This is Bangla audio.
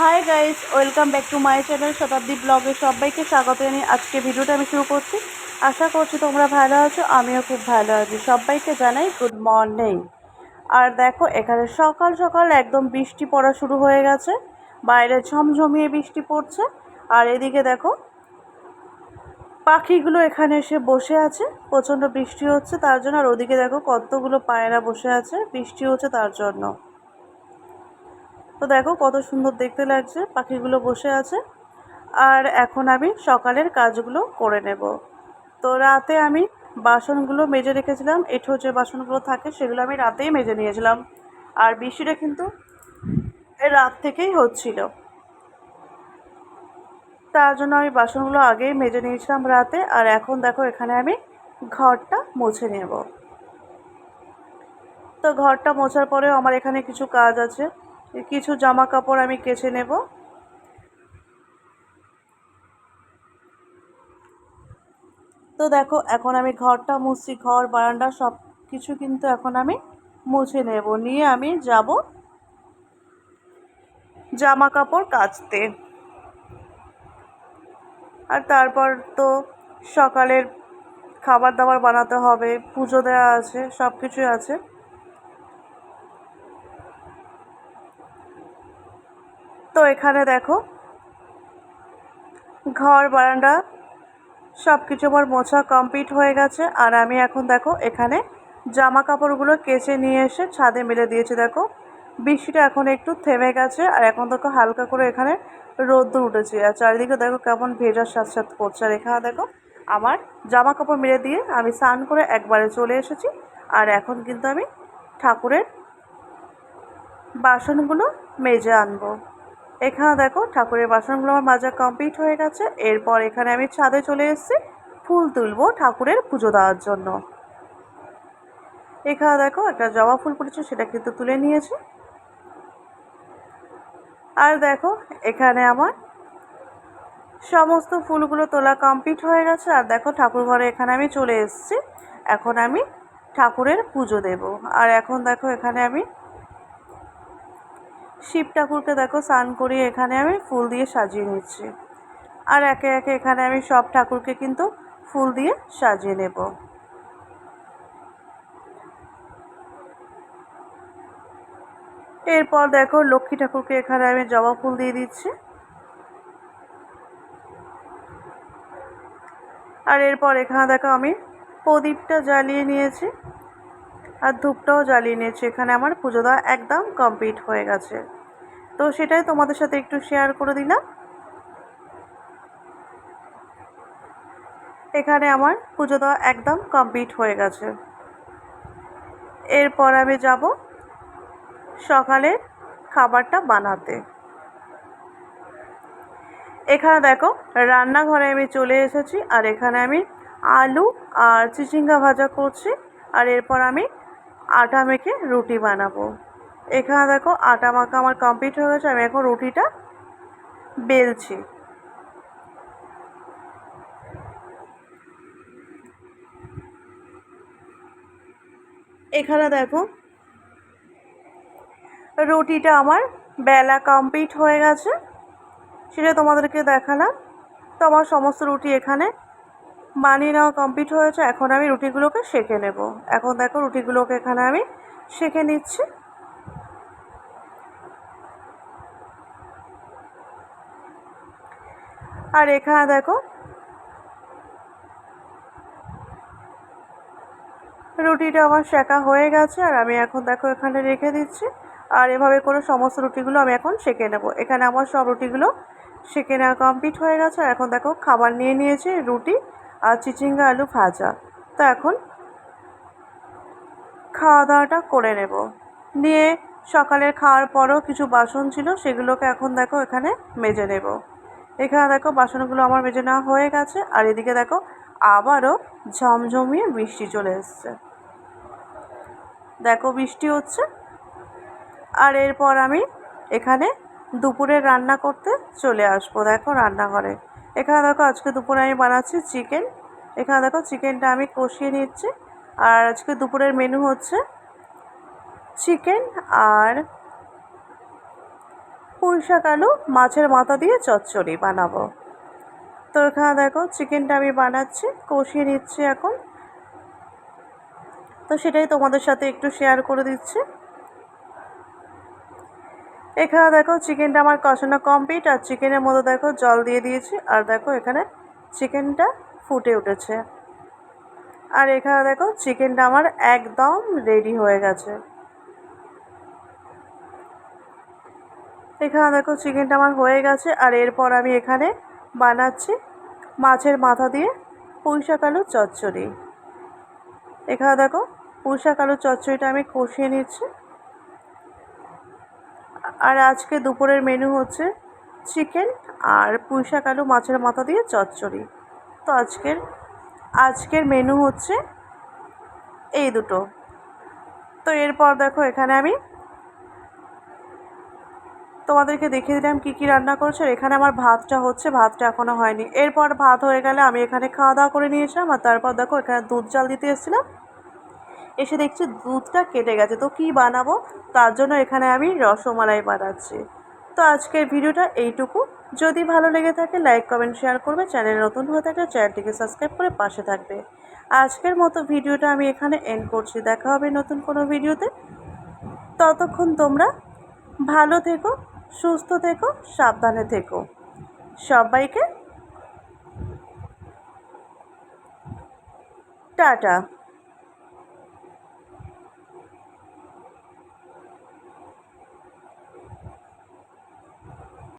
Hi guys welcome back to my channel Shatabdi ব্লগে সবাইকে স্বাগত জানিয়ে আজকে ভিডিওটা আমি শুরু করছি। আশা করছি তোমরা ভালো আছো, আমিও খুব ভালো আছি। সবাইকে জানাই গুড মর্নিং আর দেখো, এখানে সকাল সকাল একদম বৃষ্টি পড়া শুরু হয়ে গেছে, বাইরে ঝমঝমিয়ে বৃষ্টি পড়ছে। আর এদিকে দেখো, পাখিগুলো এখানে এসে বসে আছে, প্রচণ্ড বৃষ্টি হচ্ছে তার জন্য। আর ওদিকে দেখো কতগুলো পায়রা বসে আছে, বৃষ্টি হচ্ছে তার জন্য। তো দেখো কত সুন্দর দেখতে লাগছে, পাখিগুলো বসে আছে। আর এখন আমি সকালের কাজগুলো করে নেব। তো রাতে আমি বাসনগুলো মেজে রেখেছিলাম, এঁঠো যে বাসনগুলো থাকে সেগুলো আমি রাতেই মেজে নিয়েছিলাম। আর বৃষ্টিটা কিন্তু রাত থেকেই হচ্ছিল। তার জন্য আমি বাসনগুলো আগেই মেজে নিয়েছিলাম রাতে, আর এখন দেখো এখানে আমি ঘরটা মুছে নেব। তো ঘরটা মোছার পরেও আমার এখানে কিছু কাজ আছে। কিছু জামা কাপড় আমি কেচে নেব। তো দেখো, এখন আমি ঘরটা মুছছি ঘর, বারান্দা সব কিছু কিন্তু এখন আমি মুছে নেব। নিয়ে আমি যাব জামা কাপড় কাচতে। আর তারপর তো সকালের খাবার দাবার বানাতে হবে, পুজো দেওয়া আছে সব কিছুই আছে। তো এখানে দেখো। ঘর, বারান্দা সব কিছু আমার মোছা কমপ্লিট হয়ে গেছে। আর আমি এখন দেখো, এখানে জামা কাপড়গুলো কেচে নিয়ে এসে ছাদে মেলে দিয়েছি, দেখো। বৃষ্টিটা এখন একটু থেমে গেছে, আর এখন দেখো হালকা করে এখানে রোদ্দুর উঠেছে। আর চারিদিকে দেখো কেমন ভেজার সাথে সাথে করছে। আর এখানে দেখো, আমার জামা কাপড় মেলে দিয়ে আমি স্নান করে একবারে চলে এসেছি। আর এখন কিন্তু আমি ঠাকুরের বাসনগুলো মেজে আনব। এখানে দেখো ঠাকুরের বাসনগুলো আমার মাজা কমপ্লিট হয়ে গেছে। এরপর এখানে আমি ছাদে চলে এসেছি, ফুল তুলবো ঠাকুরের পুজো দেওয়ার জন্য। এখানে দেখো একটা জবা ফুল পড়েছে সেটা কিন্তু তুলে নিয়েছি। আর দেখো এখানে আমার সমস্ত ফুলগুলো তোলা কমপ্লিট হয়ে গেছে। আর দেখো ঠাকুর ঘরে এখানে আমি চলে এসেছি। এখন আমি ঠাকুরের পুজো দেব। আর এখন দেখো এখানে আমি শিব ঠাকুরকে দেখো, স্নান করিয়ে এখানে আমি ফুল দিয়ে সাজিয়ে নিচ্ছি। আর একে একে এখানে আমি সব ঠাকুরকে কিন্তু ফুল দিয়ে সাজিয়ে নেব। এরপর দেখো, লক্ষ্মী ঠাকুরকে এখানে আমি জবা ফুল দিয়ে দিচ্ছি। আর এরপর এখানে দেখো, আমি প্রদীপটা জ্বালিয়ে নিয়েছি। আর ধূপটাও জ্বালিয়ে নিয়েছি। এখানে আমার পুজো দেওয়া একদম কমপ্লিট হয়ে গেছে। তো সেটাই তোমাদের সাথে একটু শেয়ার করে দিলাম। এখানে আমার পুজো দেওয়া একদম কমপ্লিট হয়ে গেছে। এরপর আমি যাব সকালে খাবারটা বানাতে। এখানে দেখো, রান্নাঘরে আমি চলে এসেছি আর এখানে আমি আলু আর চিচিঙ্গা ভাজা করছি। আর এরপর আমি আটা মেখে রুটি বানাবো। এখানে দেখো আটা মাখা আমার কমপ্লিট হয়ে গেছে, আমি এখন রুটিটা বেলছি। এখানে দেখো রুটিটা আমার বেলা কমপ্লিট হয়ে গেছে। সেটা তোমাদেরকে দেখালাম। তো আমার সমস্ত রুটি এখানে বানিয়ে নেওয়া কমপ্লিট হয়েছে, এখন আমি রুটিগুলোকে সেঁকে নেব। এখন দেখো রুটিগুলোকে এখানে আমি সেঁকে নিচ্ছি। আর এখানে দেখো রুটিটা আমার শেখা হয়ে গেছে, আর আমি এখন দেখো এখানে রেখে দিচ্ছি। আর এভাবে করে সমস্ত রুটিগুলো আমি এখন সেঁকে নেব। এখানে আমার সব রুটিগুলো সেঁকে নেওয়া কমপ্লিট হয়ে গেছে। আর এখন দেখো খাবার নিয়ে নিয়েছি, রুটি আর চিচিঙ্গা আলু ভাজা। তো এখন খাওয়া দাওয়াটা করে নেব। নিয়ে সকালের খাওয়ার পরও কিছু বাসন ছিল, সেগুলোকে এখন দেখো এখানে মেজে নেব। এখানে দেখো বাসনগুলো আমার মেজে নেওয়া হয়ে গেছে, আর এদিকে দেখো আবারও ঝমঝমিয়ে বৃষ্টি চলে এসছে। দেখো বৃষ্টি হচ্ছে। আর এরপর আমি এখানে দুপুরে রান্না করতে চলে আসব, দেখো রান্নাঘরে। এখানে দেখো আজকে দুপুরে আমি বানাচ্ছি চিকেন। এখানে দেখো চিকেনটা আমি কষিয়ে নিচ্ছি। আর আজকে দুপুরের মেনু হচ্ছে চিকেন আর পুঁই শাক আলু, মাছের মাথা দিয়ে চচ্চড়ি বানাবো। তো এখানে দেখো চিকেনটা আমি বানাচ্ছি, কষিয়ে নিচ্ছি এখন। তো সেটাই তোমাদের সাথে একটু শেয়ার করে দিচ্ছি। এখানে দেখো চিকেনটা আমার কষানো কমপ্লিট আর চিকেনের মধ্যে দেখো জল দিয়ে দিয়েছি, আর দেখো এখানে চিকেনটা ফুটে উঠেছে। আর এখানে দেখো চিকেনটা আমার একদম রেডি হয়ে গেছে। এখানে দেখো চিকেনটা আমার হয়ে গেছে, আর এরপর আমি এখানে বানাচ্ছি মাছের মাথা দিয়ে পুঁইশাক আলুর চচ্চড়ি। এখানে দেখো পুঁইশাক আলুর চচ্চড়িটা আমি কষিয়ে নিচ্ছি। আর আজকে দুপুরের মেনু হচ্ছে চিকেন আর পুঁইশাক আলু, মাছের মাথা দিয়ে চচ্চড়ি। তো আজকের আজকের মেনু হচ্ছে এই দুটো। তো এরপর দেখো এখানে আমি তোমাদেরকে দেখিয়ে দিলাম কী কী রান্না করছে। আর এখানে আমার ভাতটা হচ্ছে, ভাতটা এখনও হয়নি। এরপর ভাত হয়ে গেলে আমি এখানে খাওয়া দাওয়া করে নিয়েছিলাম আর তারপর দেখো এখানে দুধ জাল দিতে এসেছিলাম। এসে দেখছি দুধটা কেটে গেছে। তো কী বানাবো? তার জন্য এখানে আমি রসমালাই বানাচ্ছি। তো আজকের ভিডিওটা এইটুকু। যদি ভালো লেগে থাকে, লাইক, কমেন্ট, শেয়ার করবে। চ্যানেল নতুন হয়ে থাকলে চ্যানেলটিকে সাবস্ক্রাইব করে পাশে থাকবে। আজকের মতো ভিডিওটা আমি এখানে এন্ড করছি। দেখা হবে নতুন কোনো ভিডিওতে। ততক্ষণ তোমরা ভালো থেকো, সুস্থ থেকো, সাবধানে থেকো। সবাইকে টাটা।